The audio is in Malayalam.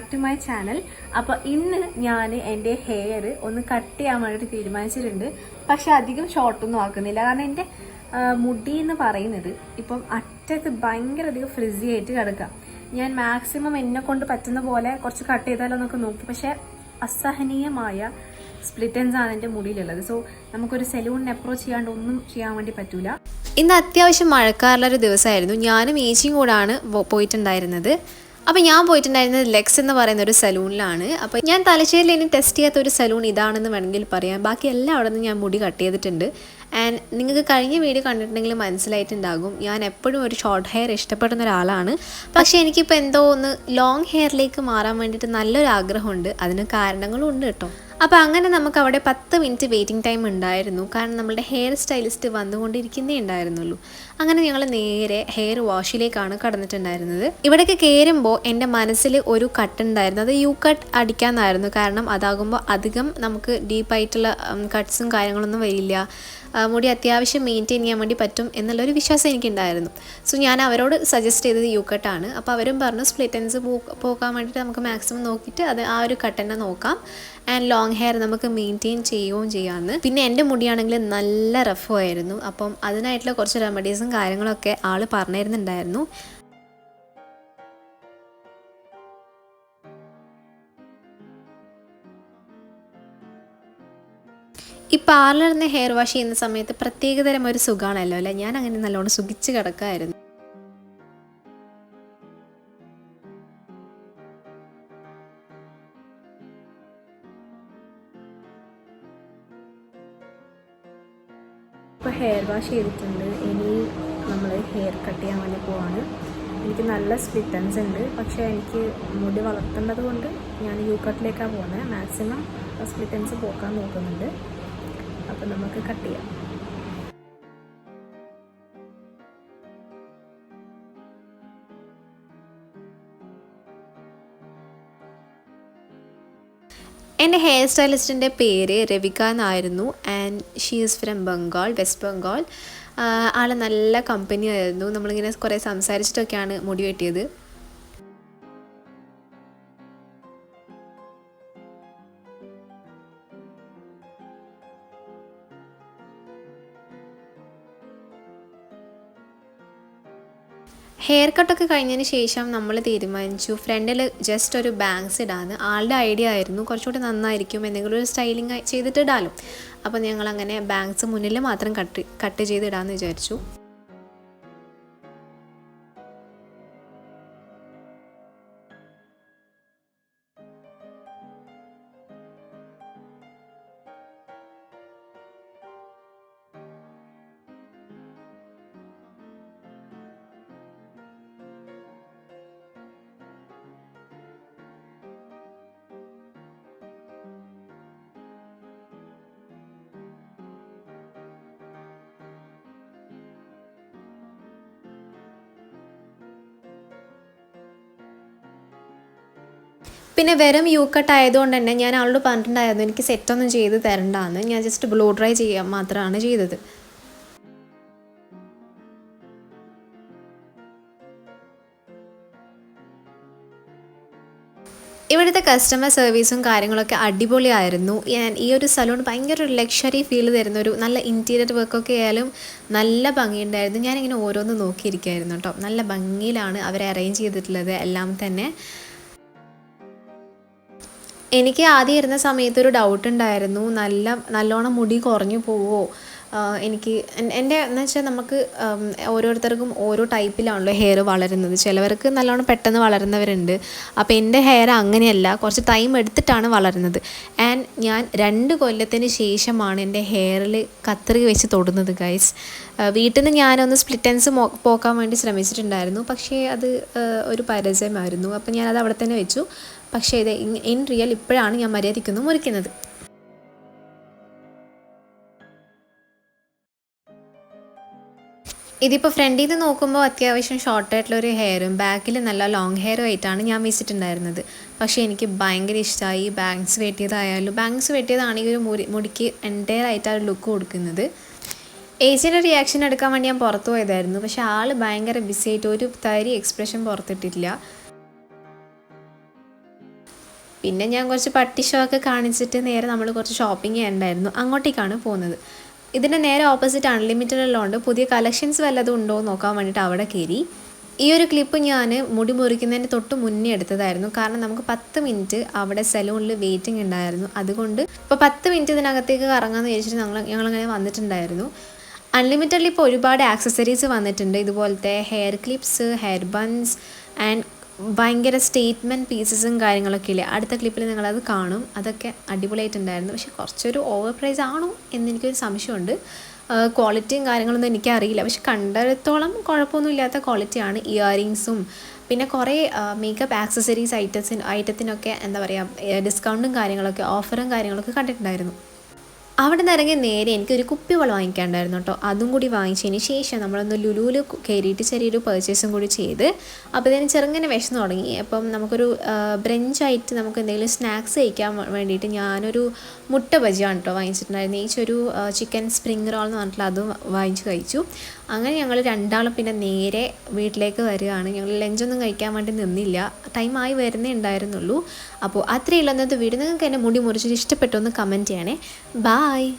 ബാക്ക് ടു മൈ ചാനൽ അപ്പോൾ ഇന്ന് ഞാൻ എന്റെ ഹെയർ ഒന്ന് കട്ട് ചെയ്യാൻ വേണ്ടിയിട്ട് തീരുമാനിച്ചിട്ടുണ്ട്. പക്ഷെ അധികം ഷോർട്ടൊന്നും ആക്കുന്നില്ല. കാരണം എന്റെ മുടി എന്ന് പറയുന്നത് ഇപ്പം അറ്റത്ത് ഭയങ്കര അധികം ഫ്രിസി ആയിട്ട് കിടക്കാം ഞാൻ മാക്സിമം എന്നെ കൊണ്ട് പറ്റുന്ന പോലെ കുറച്ച് കട്ട് ചെയ്താലോ എന്നൊക്കെ നോക്കി. പക്ഷേ അസഹനീയമായ സ്പ്ലിറ്റൻസ് ആണ് എന്റെ മുടിയിലുള്ളത്. സോ നമുക്കൊരു സെലൂണിനെ അപ്രോച്ച് ചെയ്യാണ്ട് ഒന്നും ചെയ്യാൻ വേണ്ടി പറ്റൂല. ഇന്ന് അത്യാവശ്യം മഴക്കാറുള്ള ഒരു ദിവസമായിരുന്നു. ഞാനും ഏച്ചിയും കൂടാണ് പോയിട്ടുണ്ടായിരുന്നത്. അപ്പോൾ ഞാൻ പോയിട്ടുണ്ടായിരുന്നത് ലെക്സ് എന്ന് പറയുന്ന ഒരു സലൂണിലാണ്. അപ്പോൾ ഞാൻ തലശ്ശേരിയിൽ ഇനി ടെസ്റ്റ് ചെയ്യാത്ത ഒരു സലൂൺ ഇതാണെന്ന് വേണമെങ്കിൽ പറയാം. ബാക്കി എല്ലാം അവിടെ നിന്ന് ഞാൻ മുടി കട്ട് ചെയ്തിട്ടുണ്ട്. ആൻഡ് നിങ്ങൾക്ക് കഴിഞ്ഞ വീഡിയോ കണ്ടിട്ടുണ്ടെങ്കിൽ മനസ്സിലായിട്ടുണ്ടാകും. ഞാൻ എപ്പോഴും ഒരു ഷോർട്ട് ഹെയർ ഇഷ്ടപ്പെടുന്ന ഒരാളാണ്. പക്ഷേ എനിക്കിപ്പോൾ എന്തോ ഒന്ന് ലോങ് ഹെയറിലേക്ക് മാറാൻ വേണ്ടിയിട്ട് നല്ലൊരു ആഗ്രഹമുണ്ട്. അതിന് കാരണങ്ങളും ഉണ്ട് കേട്ടോ. അപ്പോൾ അങ്ങനെ നമുക്ക് അവിടെ പത്ത് മിനിറ്റ് വെയിറ്റിംഗ് ടൈം ഉണ്ടായിരുന്നു. കാരണം നമ്മളുടെ ഹെയർ സ്റ്റൈലിസ്റ്റ് വന്നുകൊണ്ടിരിക്കുന്നേ ഉണ്ടായിരുന്നുള്ളൂ. അങ്ങനെ ഞങ്ങൾ നേരെ ഹെയർ വാഷിലേക്കാണ് കടന്നിട്ടുണ്ടായിരുന്നത്. ഇവിടേക്ക് കയറുമ്പോൾ എന്റെ മനസ്സിൽ ഒരു കട്ട് ഉണ്ടായിരുന്നു. അത് യു കട്ട് അടിക്കാമെന്നായിരുന്നു കാരണം അതാകുമ്പോൾ അധികം നമുക്ക് ഡീപ്പായിട്ടുള്ള കട്ട്സും കാര്യങ്ങളൊന്നും വരില്ല. മുടി അത്യാവശ്യം മെയിന്റെയിൻ ചെയ്യാൻ വേണ്ടി പറ്റും എന്നുള്ളൊരു വിശ്വാസം എനിക്കുണ്ടായിരുന്നു. സോ ഞാൻ അവരോട് സജസ്റ്റ് ചെയ്തത് യു കട്ടാണ് അപ്പോൾ അവരും പറഞ്ഞു സ്പ്ലിറ്റൻസ് പോകാൻ വേണ്ടിയിട്ട് നമുക്ക് മാക്സിമം നോക്കിയിട്ട് അത് ആ ഒരു കട്ട് തന്നെ നോക്കാം. ആൻഡ് ലോങ് ഹെയർ നമുക്ക് മെയിന്റെയിൻ ചെയ്യുകയും ചെയ്യാമെന്ന് പിന്നെ എന്റെ മുടിയാണെങ്കിൽ നല്ല റഫും ആയിരുന്നു. അപ്പം അതിനായിട്ടുള്ള കുറച്ച് റെമഡീസും കാര്യങ്ങളൊക്കെ ആൾ പറഞ്ഞിരുന്നുണ്ടായിരുന്നു. ഈ പാർലറിൽ ഹെയർ വാഷ് ചെയ്യുന്ന സമയത്ത് പ്രത്യേകതരം ഒരു സുഖമാണല്ലോ അല്ലേ? ഞാൻ അങ്ങനെ നല്ലോണം സുഖിച്ച് കിടക്കായിരുന്നു. ഇപ്പോൾ ഹെയർ വാഷ് ചെയ്തിട്ടുണ്ട്. ഇനി നമ്മൾ ഹെയർ കട്ട് ചെയ്യാൻ വേണ്ടി പോവാണ്. എനിക്ക് നല്ല സ്പ്ലിറ്റൻസ് ഉണ്ട്. പക്ഷേ എനിക്ക് മുടി വളർത്തേണ്ടത് കൊണ്ട് ഞാൻ യു കട്ടിലേക്കാണ് പോകുന്നത് മാക്സിമം സ്പ്ലിറ്റൻസ് പോക്കാൻ നോക്കുന്നുണ്ട്. അപ്പോൾ നമുക്ക് കട്ട് ചെയ്യാം. എന്റെ ഹെയർ സ്റ്റൈലിസ്റ്റിന്റെ പേര് രവിക എന്നായിരുന്നു. And she is from Bengal west Bengal ആൾ നല്ല കമ്പനിയായിരുന്നു നമ്മളിങ്ങനെ കുറേ സംസാരിച്ചിട്ടൊക്കെയാണ് മുടി വെട്ടിയത്. ഹെയർ കട്ടൊക്കെ കഴിഞ്ഞതിന് ശേഷം നമ്മൾ തീരുമാനിച്ചു. ഫ്രണ്ടിൽ ജസ്റ്റ് ഒരു ബാങ്ക്സ് ഇടാന്ന്. ആളുടെ ഐഡിയ ആയിരുന്നു. കുറച്ചുകൂടി നന്നായിരിക്കും എന്തെങ്കിലും ഒരു സ്റ്റൈലിംഗ് ചെയ്തിട്ട് ഇടാലും. അപ്പോൾ ഞങ്ങൾ അങ്ങനെ ബാങ്ക്സ് മുന്നിൽ മാത്രം കട്ട് കട്ട് ചെയ്ത് ഇടാമെന്ന് വിചാരിച്ചു. പിന്നെ വെറും യു കട്ട് ആയതുകൊണ്ട് തന്നെ ഞാൻ ആളോട് പറഞ്ഞിട്ടുണ്ടായിരുന്നു എനിക്ക് സെറ്റൊന്നും ചെയ്ത് തരണ്ടാന്ന്. ഞാൻ ജസ്റ്റ് ബ്ലൂ ഡ്രൈ ചെയ്യാൻ മാത്രമാണ് ചെയ്തത്. ഇവിടുത്തെ കസ്റ്റമർ സർവീസും കാര്യങ്ങളൊക്കെ അടിപൊളിയായിരുന്നു. ഞാൻ ഈ ഒരു സലൂൺ ഭയങ്കര ഒരു ലക്ഷറി ഫീൽ തരുന്ന ഒരു നല്ല ഇന്റീരിയർ വർക്കൊക്കെ ആയാലും നല്ല ഭംഗിയുണ്ടായിരുന്നു. ഞാനിങ്ങനെ ഓരോന്ന് നോക്കിയിരിക്കുമായിരുന്നു കേട്ടോ നല്ല ഭംഗിയിലാണ് അവരെ അറേഞ്ച് ചെയ്തിട്ടുള്ളത് എല്ലാം തന്നെ. എനിക്ക് ആദ്യം ഇരുന്ന സമയത്ത് ഒരു ഡൗട്ട് ഉണ്ടായിരുന്നു. നല്ല നല്ലോണം മുടി കുറഞ്ഞു പോവോ? എനിക്ക് എന്റെ എന്ന് വെച്ചാൽ നമുക്ക് ഓരോരുത്തർക്കും ഓരോ ടൈപ്പിലാണല്ലോ ഹെയർ വളരുന്നത്. ചിലവർക്ക് നല്ലോണം പെട്ടെന്ന് വളരുന്നവരുണ്ട്. അപ്പോൾ എന്റെ ഹെയർ അങ്ങനെയല്ല. കുറച്ച് ടൈം എടുത്തിട്ടാണ് വളരുന്നത്. ആൻഡ് ഞാൻ രണ്ട് കൊല്ലത്തിന് ശേഷമാണ് എന്റെ ഹെയറിൽ കത്രിക വെച്ച് തൊടുന്നത് ഗൈസ് വീട്ടിൽ നിന്ന് ഞാനൊന്ന് സ്പ്ലിറ്റൻസ് പോക്കാൻ വേണ്ടി ശ്രമിച്ചിട്ടുണ്ടായിരുന്നു. പക്ഷേ അത് ഒരു പരാജയമായിരുന്നു അപ്പോൾ ഞാനത് അവിടെ തന്നെ വെച്ചു. പക്ഷേ ഇത് ഇൻ റിയൽ ഇപ്പോഴാണ് ഞാൻ മര്യാദയ്ക്കൊന്ന് മുറിക്കുന്നത്. ഇതിപ്പോൾ ഫ്രണ്ടിൽ നിന്ന് നോക്കുമ്പോൾ അത്യാവശ്യം ഷോർട്ട് ആയിട്ടുള്ള ഒരു ഹെയറും ബാക്കിൽ നല്ല ലോങ് ഹെയറും ആയിട്ടാണ് ഞാൻ വെച്ചിട്ടുണ്ടായിരുന്നത്. പക്ഷേ എനിക്ക് ഭയങ്കര ഇഷ്ടമായി ബാങ്ക്സ് വെട്ടിയതായാലും ബാങ്ക്സ് വെട്ടിയതാണെങ്കിൽ ഒരു മുടി മുടിക്ക് എന്റയർ ആയിട്ട് ആ ഒരു ലുക്ക് കൊടുക്കുന്നത്. ഏച്ചിയുടെ റിയാക്ഷൻ എടുക്കാൻ വേണ്ടി ഞാൻ പുറത്തു പോയതായിരുന്നു. പക്ഷേ ആൾ ഭയങ്കര ബിസി ആയിട്ട് ഒരു തരി എക്സ്പ്രഷൻ പുറത്തിട്ടില്ല. പിന്നെ ഞാൻ കുറച്ച് പട്ടി ഷോ ഒക്കെ കാണിച്ചിട്ട് നേരെ നമ്മൾ കുറച്ച് ഷോപ്പിംഗ് ചെയ്യണ്ടായിരുന്നു അങ്ങോട്ടേക്കാണ് പോകുന്നത്. ഇതിന്റെ നേരെ ഓപ്പോസിറ്റ് അൺലിമിറ്റഡ് ഉള്ളതുകൊണ്ട് പുതിയ കളക്ഷൻസ് വല്ലതും ഉണ്ടോ എന്ന് നോക്കാൻ വേണ്ടിയിട്ട് അവിടെ കയറി. ഈ ഒരു ക്ലിപ്പ് ഞാൻ മുടി മുറിക്കുന്നതിന് തൊട്ട് മുന്നേ എടുത്തതായിരുന്നു. കാരണം നമുക്ക് പത്ത് മിനിറ്റ് അവിടെ സലൂണിൽ വെയിറ്റിംഗ് ഉണ്ടായിരുന്നു. അതുകൊണ്ട് ഇപ്പോൾ പത്ത് മിനിറ്റ് ഇതിനകത്തേക്ക് കറങ്ങാമെന്ന് വിചാരിച്ചിട്ട് ഞങ്ങൾ ഞങ്ങളങ്ങനെ വന്നിട്ടുണ്ടായിരുന്നു. അൺലിമിറ്റഡിൽ ഇപ്പോൾ ഒരുപാട് ആക്സസറീസ് വന്നിട്ടുണ്ട്. ഇതുപോലത്തെ hair clips hair buns and ഭയങ്കര സ്റ്റേറ്റ്മെന്റ് പീസസും കാര്യങ്ങളൊക്കെ ഇല്ലേ? അടുത്ത ക്ലിപ്പിൽ നിങ്ങളത് കാണും. അതൊക്കെ അടിപൊളിയായിട്ടുണ്ടായിരുന്നു. പക്ഷെ കുറച്ചൊരു ഓവർ പ്രൈസ് ആണോ എന്നെനിക്കൊരു സംശയമുണ്ട്. ക്വാളിറ്റിയും കാര്യങ്ങളൊന്നും എനിക്കറിയില്ല. പക്ഷെ കണ്ടിടത്തോളം കുഴപ്പമൊന്നുമില്ലാത്ത ക്വാളിറ്റിയാണ് ഇയറിങ്സും പിന്നെ കുറേ മേക്കപ്പ് ആക്സസറീസ് ഐറ്റംസിന് ഐറ്റത്തിനൊക്കെ എന്താ പറയുക ഡിസ്കൗണ്ടും കാര്യങ്ങളൊക്കെ ഓഫറും കാര്യങ്ങളൊക്കെ കണ്ടിട്ടുണ്ടായിരുന്നു. അവിടെ നിന്ന് ഇറങ്ങി നേരെ എനിക്ക് ഒരു കുപ്പിവെള്ളം വാങ്ങിക്കാണ്ടായിരുന്നു കേട്ടോ. അതും കൂടി വാങ്ങിച്ചതിന് ശേഷം നമ്മളൊന്ന് ലുലുവിൽ കയറിയിട്ട് ചെറിയൊരു പർച്ചേസും കൂടി ചെയ്ത് അപ്പോൾ ഇതിന് ചെറുങ്ങനെ വിശന്ന് തുടങ്ങി. അപ്പം നമുക്കൊരു ബ്രഞ്ചായിട്ട് നമുക്ക് എന്തെങ്കിലും സ്നാക്സ് കഴിക്കാൻ വേണ്ടിയിട്ട് ഞാനൊരു മുട്ട ബജിയാണ് കേട്ടോ വാങ്ങിച്ചിട്ടുണ്ടായിരുന്നു ഈ ഒരു ചിക്കൻ സ്പ്രിങ് റോൾ എന്ന് പറഞ്ഞിട്ടുള്ള അതും വാങ്ങിച്ച് കഴിച്ചു. അങ്ങനെ ഞങ്ങൾ രണ്ടാളും പിന്നെ നേരെ വീട്ടിലേക്ക് വരികയാണ്. ഞങ്ങൾ ലഞ്ചൊന്നും കഴിക്കാൻ വേണ്ടി നിന്നില്ല. ടൈമായി വരുന്നേ ഉണ്ടായിരുന്നുള്ളൂ. അപ്പോൾ അത്രയുള്ള ഇന്നത്തെ വീട് നിങ്ങൾക്ക് എന്റെ മുടി മുറിച്ചിട്ട് ഇഷ്ടപ്പെട്ടു ഒന്ന് കമന്റ് ചെയ്യണേ. ബായ്